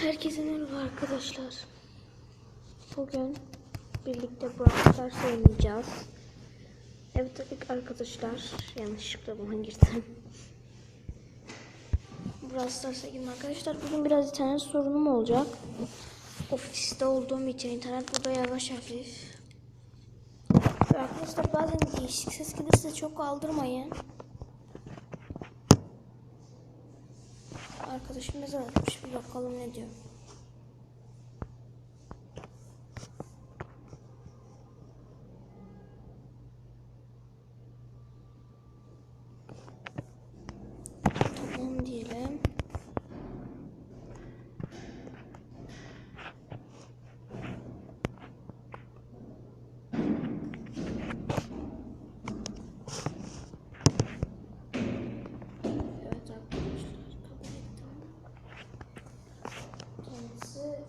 Herkese merhaba arkadaşlar. Bugün birlikte Brawl Stars oynayacağız. Evet tabii arkadaşlar. Yanlışlıkla buna girdim. Brawl Stars'a arkadaşlar. Bugün biraz internet sorunum olacak. Ofiste olduğum için internet burada yavaş hafif. Arkadaşlar bazen değişik ses gelirse çok aldırmayın. Arkadaşım mesaj atmış bir bakalım ne diyor. Tamam diyelim. Evet arkadaşlar kabul ettim. Kendisi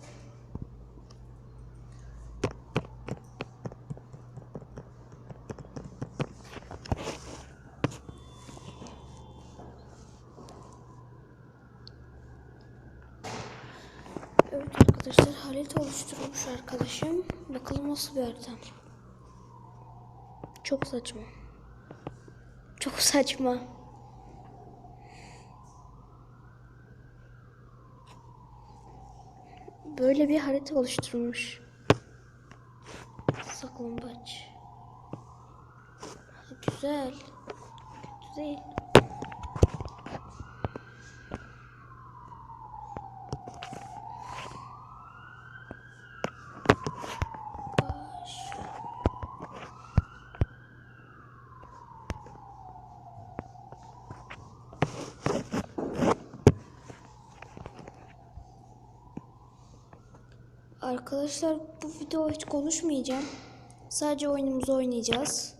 Evet arkadaşlar harita oluşturmuş arkadaşım. Bakalım nasıl bir harita. Çok saçma. Çok saçma. Böyle bir harita oluşturmuş. Saklambaç. Ha, Güzel. Arkadaşlar bu video hiç konuşmayacağım. Sadece oyunumuzu oynayacağız.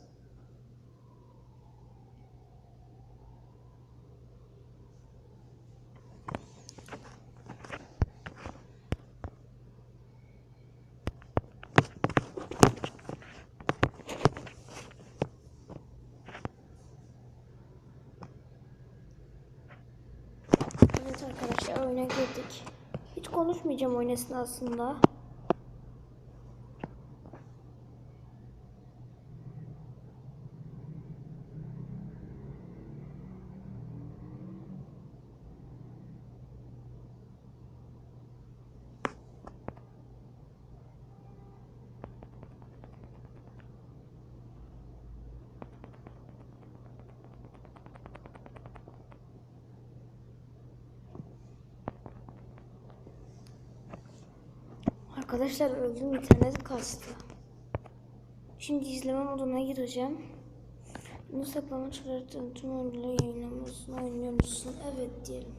Evet arkadaşlar oyuna girdik. Hiç konuşmayacağım oyun esnasında. Arkadaşlar öldüm internet kastı. Şimdi izleme moduna gireceğim. Bunu saklama çıkarttığın tüm oyunları yayınlamasını oynuyor musun? Evet diyelim.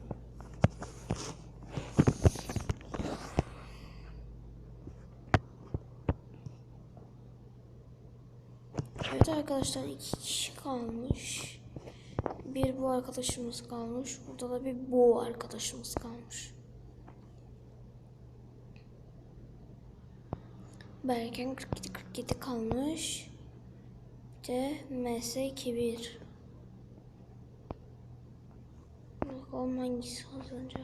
Evet arkadaşlar iki kişi kalmış. Bir bu arkadaşımız kalmış. Burada da bir bu arkadaşımız kalmış. Berken 47 47 kalmış. Bir de MS 21. Bakalım hangisi kazanacak.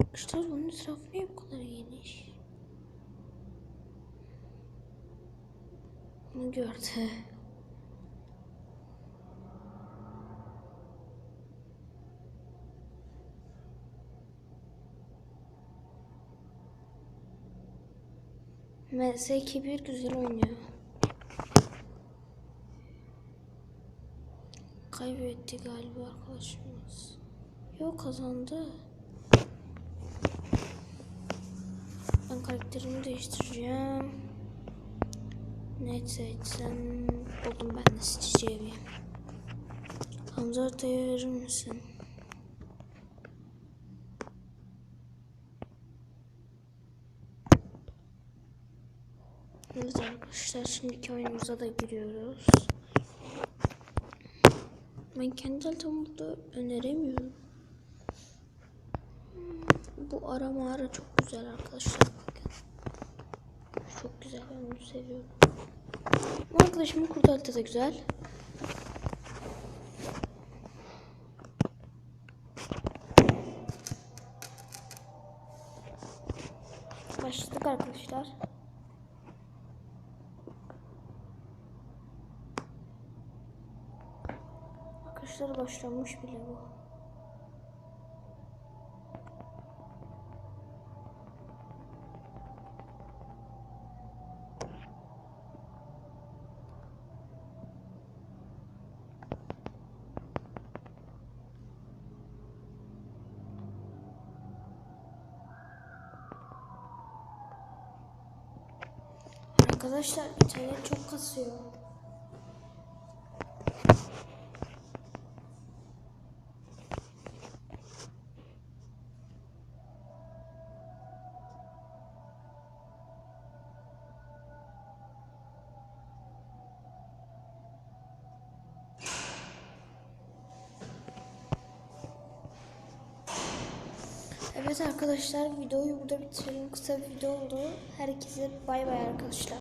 Arkadaşlar bunun etrafı niye bu kadar geniş? Bunu gördü. MS21 güzel oynuyor. Kaybetti galiba arkadaşımız. Yok kazandı. Ben karakterimi değiştireceğim. Ne seçsem buldum ben de seçeceğimi. Hamza ortaya verir misin? Evet arkadaşlar şimdiki oyunumuza da giriyoruz. Ben kendi haritamda öneremiyorum. Bu ara mağara çok güzel arkadaşlar. Bakın. Çok güzel ben bunu seviyorum. Bu arkadaşımın kurdu haritada güzel. Başladık arkadaşlar. Arkadaşlar başlamış bile bu. Arkadaşlar internet çok kasıyor. Evet arkadaşlar videoyu burada bitirelim. Kısa bir video oldu. Herkese bay bay arkadaşlar.